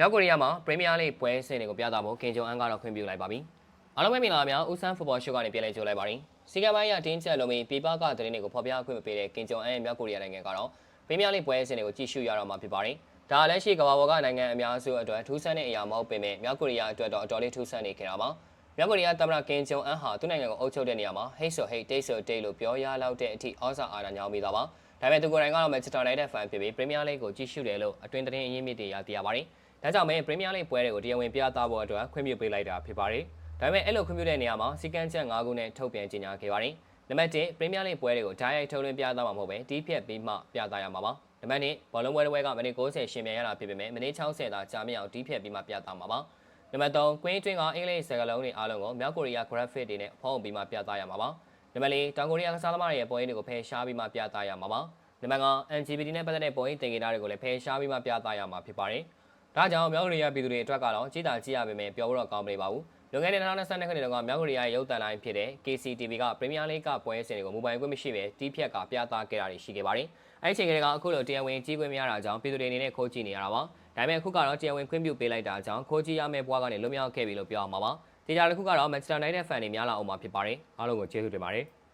မြောက်ကိုရီးယားမှာပရီးမီးယားလိပွဲစဉ်တွေကိုပြသဖို့ကင်ဂျုံအန်ကတော့ခွင့်ပြုလိုက်ပါပြီ။အားလုံးပဲမင်္ဂလာပါများဦးဆန်းဖူဘောရှိုးကနေပြန်လည်ကြိုလိုက်ပါရင်စီကံပိုင်းရတင်းကျပ်လုံးပြီးပြပကသတင်းတွေကိုဖော်ပြခွင့်မပေးတဲ့ကင်ဂျုံအန်ရဲ့မြောက်ကိုရီးယားနိုင်ငံကတော့ပရီးမီးယားလိပွဲစဉ်တွေကိုကြည့်ရှုရတော့မှာဖြစ်ပါတယ်။ဒါလည်းရှိကမ္ဘာပေါ်ကနိုင်ငံအများစုအတွက်ထူးဆန်းတဲ့အရာမဟုတ်ပေမဲ့မြောက်ကိုရီးယားအတွက်တော့အတော်လေးထူးဆန်းနေခဲ့တာပါ။မြောက်ကိုရီးယားသမ္မတကင်ဂျုံအန်ဟာသူ့နိုင်ငံကိုအုပ်ချုပ်တဲ့နေရာမှာဟိတ်ဆိုဟိတ်တိတ်ဆိုတိတ်လို့ပြောရလောက်တဲ့အထိဩဇာအာဏာညောင်းမိတာပါ။ဒါပေမဲ့သူကိုယ်တိုင်ကတော့ Manchester United fan ဖြစ်ပြီး Premier League ကိုကြည့်ရှုတယ်လို့အတွင်သတင်းအရင်းမြစ်တွေရသိရပါတယ်။ ဒါကြောင့်မဲ Premier League ပွဲတွေကိုတရားဝင်ပြသဖို့အတွက်ခွင့်ပြုပေးလိုက်တာဖြစ်ပါတယ်။ဒါပေမဲ့အဲ့လိုခွင့်ပြုတဲ့နေရာမှာစီကန်းချက်၅ခုနဲ့ထုတ်ပြန်ကြေညာခဲ့ပါတယ်။နံပါတ်1 Premier League ပွဲတွေကိုဓာတ်ရိုက်ထုတ်လွှင့်ပြသမှာမဟုတ်ပဲတီးဖြတ်ပြီးမှပြသရမှာပါ။နံပါတ်2ဘောလုံးပွဲတစ်ပွဲကမိနစ်90ရှင်မြန်ရတာဖြစ်ပေမဲ့မိနစ်60သာကြာမြင့်အောင်တီးဖြတ်ပြီးမှပြသမှာပါ။နံပါတ်3 Queen Twin ကအင်္ဂလိပ်စကားလုံးတွေအားလုံးကိုမြောက်ကိုရီးယား graphic တွေနဲ့ဖုံးပြီးမှပြသရမှာပါ။နံပါတ်4တောင်ကိုရီးယားကစားသမားတွေရဲ့ပွဲရင်းတွေကိုဖယ်ရှားပြီးမှပြသရမှာပါ။နံပါတ်5 LGBT နဲ့ပတ်သက်တဲ့ပုံရိပ်တင်ကြတာတွေကိုလည်းဖယ်ရှားပြီးမှပြသရမှာဖြစ်ပါတယ်။ ဒါကြောင့်မြောက်ကိုရီးယားပြည်သူတွေအတွက်ကတော့ကြီးတာကြီးရပေမဲ့ပြောလို့တော့ကောင်းမနေပါဘူး။လွန်ခဲ့တဲ့2022ခုနှစ်တုန်းကမြောက်ကိုရီးယားရဲ့ရုပ်သံလိုင်းဖြစ်တဲ့ KCTV က Premier League ကပွဲစဉ်တွေကိုမိုဘိုင်ခွင့်မရှိဘဲတီးဖြတ်ကပြသခဲ့တာတွေရှိခဲ့ပါတယ်။အဲဒီအချိန်ကလေးကအခုလိုတရားဝင်ကြီးခွင့်မရတာကြောင့်ပြည်သူတွေအနေနဲ့ခိုးကြည့်နေရတာပါ။ဒါပေမဲ့အခုကတော့တရားဝင်ခွင့်ပြုပေးလိုက်တာကြောင့်ခိုးကြည့်ရမယ့်ဘဝကနေလွတ်မြောက်ခဲ့ပြီလို့ပြောအောင်ပါပါ။ဒီကြားတစ်ခုကတော့ Manchester United fan တွေများလာအောင်မှာဖြစ်ပါတယ်။အားလုံးကိုကျေးဇူးတင်ပါတယ်။